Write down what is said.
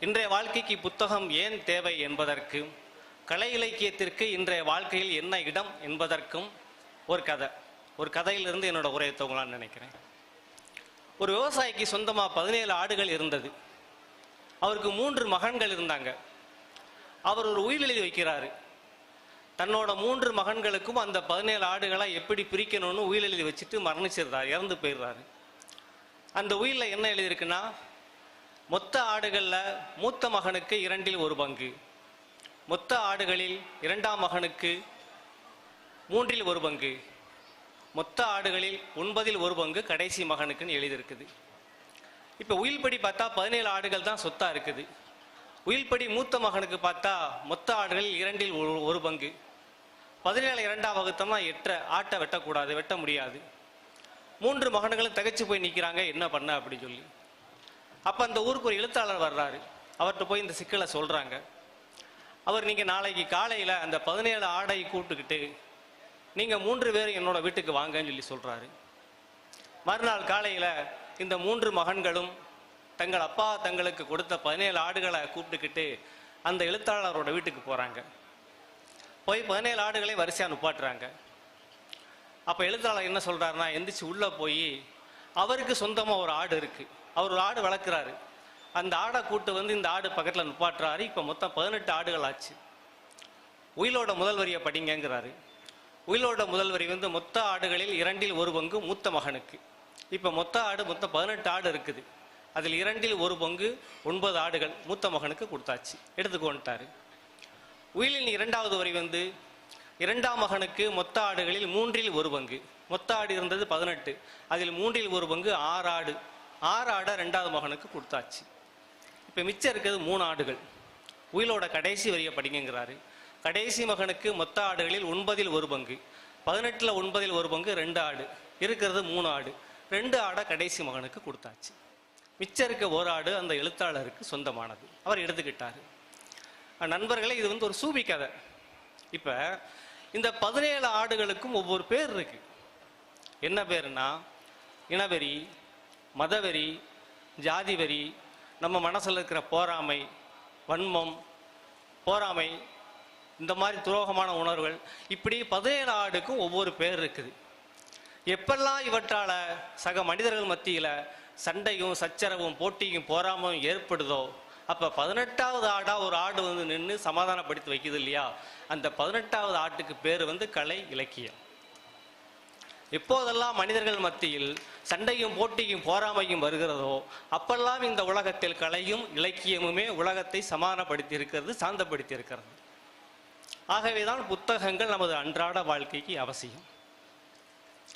இன்றைய வாழ்க்கைக்கு புத்தகம் ஏன் தேவை என்பதற்கு கலை இலக்கியத்திற்கு இன்றைய வாழ்க்கையில் என்ன இடம் என்பதற்கும் ஒரு கதை. ஒரு கதையிலிருந்து என்னோட உரையை தோங்கலான்னு நினைக்கிறேன். ஒரு விவசாயிக்கு சொந்தமாக பதினேழு ஆடுகள் இருந்தது. அவருக்கு மூன்று மகன்கள் இருந்தாங்க. அவர் ஒரு உயிர் எழுதி வைக்கிறாரு. தன்னோட மூன்று மகன்களுக்கும் அந்த பதினேழு ஆடுகளை எப்படி பிரிக்கணும்னு உயிர் எழுதி வச்சுட்டு மரணிச்சிடுறாரு இறந்து போயிடுறாரு. அந்த உயிரில் என்ன எழுதியிருக்குன்னா மொத்த ஆடுகளில் மூத்த மகனுக்கு இரண்டில் ஒரு பங்கு. மொத்த ஆடுகளில் இரண்டாம் மகனுக்கு மூன்றில் ஒரு பங்கு. மொத்த ஆடுகளில் ஒன்பதில் ஒரு பங்கு கடைசி மகனுக்குன்னு எழுதியிருக்குது. இப்போ உயில்படி பார்த்தா பதினேழு ஆடுகள் தான் சொத்தாக இருக்குது. உயில்படி மூத்த மகனுக்கு பார்த்தா மொத்த ஆடுகளில் இரண்டில் ஒரு ஒரு பங்கு. பதினேழு இரண்டாம் வகுத்தம்னா எட்ட ஆட்டை வெட்டக்கூடாது வெட்ட முடியாது. மூன்று மகன்களும் தகைச்சு போய் நிற்கிறாங்க என்ன பண்ண அப்படின்னு சொல்லி. அப்போ அந்த ஊருக்கு ஒரு எழுத்தாளர் வர்றாரு. அவர்கிட்ட போய் இந்த சிக்கலை சொல்கிறாங்க அவர் நீங்கள் நாளைக்கு காலையில் அந்த பதினேழு ஆடை கூப்பிட்டுக்கிட்டு நீங்கள் மூன்று பேர் என்னோட வீட்டுக்கு வாங்கன்னு சொல்லி சொல்கிறாரு மறுநாள் காலையில் இந்த மூன்று மகன்களும் தங்கள் அப்பா தங்களுக்கு கொடுத்த பதினேழு ஆடுகளை கூப்பிட்டுக்கிட்டு அந்த எழுத்தாளரோட வீட்டுக்கு போகிறாங்க போய் பதினேழு ஆடுகளையும் வரிசையாக நுப்பாட்டுறாங்க. அப்போ எழுத்தாளர் என்ன சொல்கிறாருன்னா எந்திரிச்சு உள்ளே போய் அவருக்கு சொந்தமாக ஒரு ஆடு இருக்குது அவர் ஒரு ஆடு வளர்க்குறாரு. அந்த ஆடை கூட்டு வந்து இந்த ஆடு பக்கத்தில் நிப்பாட்டுறாரு. இப்போ மொத்தம் பதினெட்டு ஆடுகள் ஆச்சு. உயிலோட முதல் வரியை படிங்கங்கிறாரு. உயிலோட முதல் வரி வந்து மொத்த ஆடுகளில் இரண்டில் ஒரு பங்கு மூத்த மகனுக்கு. இப்போ மொத்த ஆடு மொத்தம் பதினெட்டு ஆடு இருக்குது. அதில் இரண்டில் ஒரு பங்கு ஒன்பது ஆடுகள் மூத்த மகனுக்கு கொடுத்தாச்சு. எடுத்துக்கொண்டுட்டாரு உயிலின் இரண்டாவது வரி வந்து இரண்டாம் மகனுக்கு மொத்த ஆடுகளில் மூன்றில் ஒரு பங்கு. மொத்த ஆடு இருந்தது பதினெட்டு. அதில் மூன்றில் ஒரு பங்கு ஆறு ஆடு. ஆறு ஆடை ரெண்டாவது மகனுக்கு கொடுத்தாச்சு. இப்போ மிச்சம் இருக்கிறது மூணு ஆடுகள். உயிலோட கடைசி வரியை படிங்கிறாரு கடைசி மகனுக்கு மொத்த ஆடுகளில் ஒன்பதில் ஒரு பங்கு. பதினெட்டில் ஒன்பதில் ஒரு பங்கு ரெண்டு ஆடு. இருக்கிறது மூணு ஆடு. ரெண்டு ஆடை கடைசி மகனுக்கு கொடுத்தாச்சு. மிச்சம் இருக்க ஒரு ஆடு அந்த எழுத்தாளருக்கு சொந்தமானது. அவர் எடுத்துக்கிட்டார். நண்பர்களே இது வந்து ஒரு சூபி கதை. இப்போ இந்த பதினேழு ஆடுகளுக்கும் ஒவ்வொரு பேர் இருக்கு. என்ன பேருனா இனவெறி மதவெறி ஜாதி வெறி நம்ம மனசில் இருக்கிற போராமை வன்மம் போராமை இந்த மாதிரி துரோகமான உணர்வுகள் இப்படி பதினேழு ஆடுக்கும் ஒவ்வொரு பேர் இருக்குது. எப்பெல்லாம் இவற்றால் சக மனிதர்கள் மத்தியில் சண்டையும் சச்சரவும் போட்டியும் போராமையும் ஏற்படுதோ அப்போ பதினெட்டாவது ஆடாக ஒரு ஆடு வந்து நின்று சமாதானப்படுத்தி வைக்குது இல்லையா? அந்த பதினெட்டாவது ஆட்டுக்கு பேர் வந்து கலை இலக்கியம். எப்போதெல்லாம் மனிதர்கள் மத்தியில் சண்டையும் போட்டியும் போராமையும் வருகிறதோ அப்பெல்லாம் இந்த உலகத்தில் கலையும் இலக்கியமுமே உலகத்தை சமானப்படுத்தி இருக்கிறது சாந்தப்படுத்தி இருக்கிறது ஆகவேதான் புத்தகங்கள் நமது அன்றாட வாழ்க்கைக்கு அவசியம்.